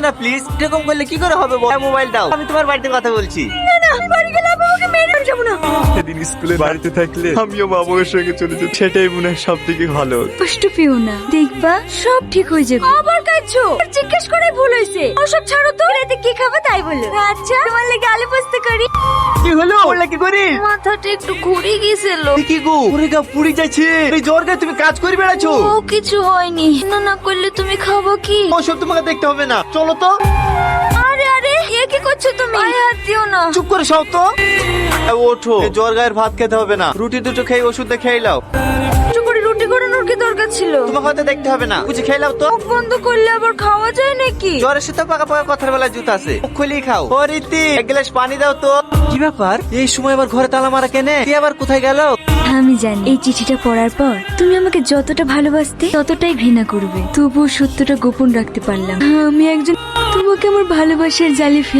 দে না প্লিজ এরকম করলে কি করে হবে? বল? মোবাইল দাও। আমি তোমার বাড়িতে কথা বলছি। না না আমি বাড়ি গেলে আবার ওকে মেরে আমি না। সেদিন স্কুলে বাড়িতে থাকলে আমিও মামার সঙ্গে চলে যেত সেটাই মনে হয় সব থেকে ভালো। কষ্ট পেও না। দেখবা সব ঠিক হয়ে যাবে। আবার জিজ্ঞেস করে ভুল হয়েছে। ওসব ছাড়ো তো। রাতে কি খাবে তাই বলো। আচ্ছা তোমার লেগে আলু পোস্ত করি। কি হলো? বললে কি করিস মাথাটা একটু ঘুরে গেছিল। কি গো? পুরি গা পুরি যাচ্ছে। এই জ্বর গায়ে তুমি কাজ করে বেড়াচ্ছো? ও কিছু হয়নি। না না করলে তুমি খাব কি? ওসব তোমাকে দেখতে হবে না। চলো তো। আরে আরে এ কি করছ তুমি? আয় হাত দিও না। চুপ করে সব তো। ওঠো। জ্বর গায়ের ভাত খেতে হবে না। রুটি দুটো খেয়ে ওষুধটা খেয়ে লাও দরকার ছিল। তোমাকে হয়তো দেখতে হবে না। বুঝে খেয়ে লাও তো। মুখ বন্ধ করলে আবার খাওয়া যায় নাকি? জ্বরের সাথে পাকা পাকা কথার বেলা জুত আছে। মুখ খুলেই খাও। ও রীতি এক গ্লাস পানি দাও তো। কি ব্যাপার? এই সময় আবার ঘরে তালা মারা কেনে? কে আবার কোথায় গেল? আমি জানি এই চিঠিটা পড়ার পর তুমি আমাকে যতটা ভালোবাসতে ততটাই ঘৃণা করবে। তবুও সত্যটা গোপন রাখতে পারলাম আমি একজন তোমাকে আমার ভালোবাসার জালে ফেলে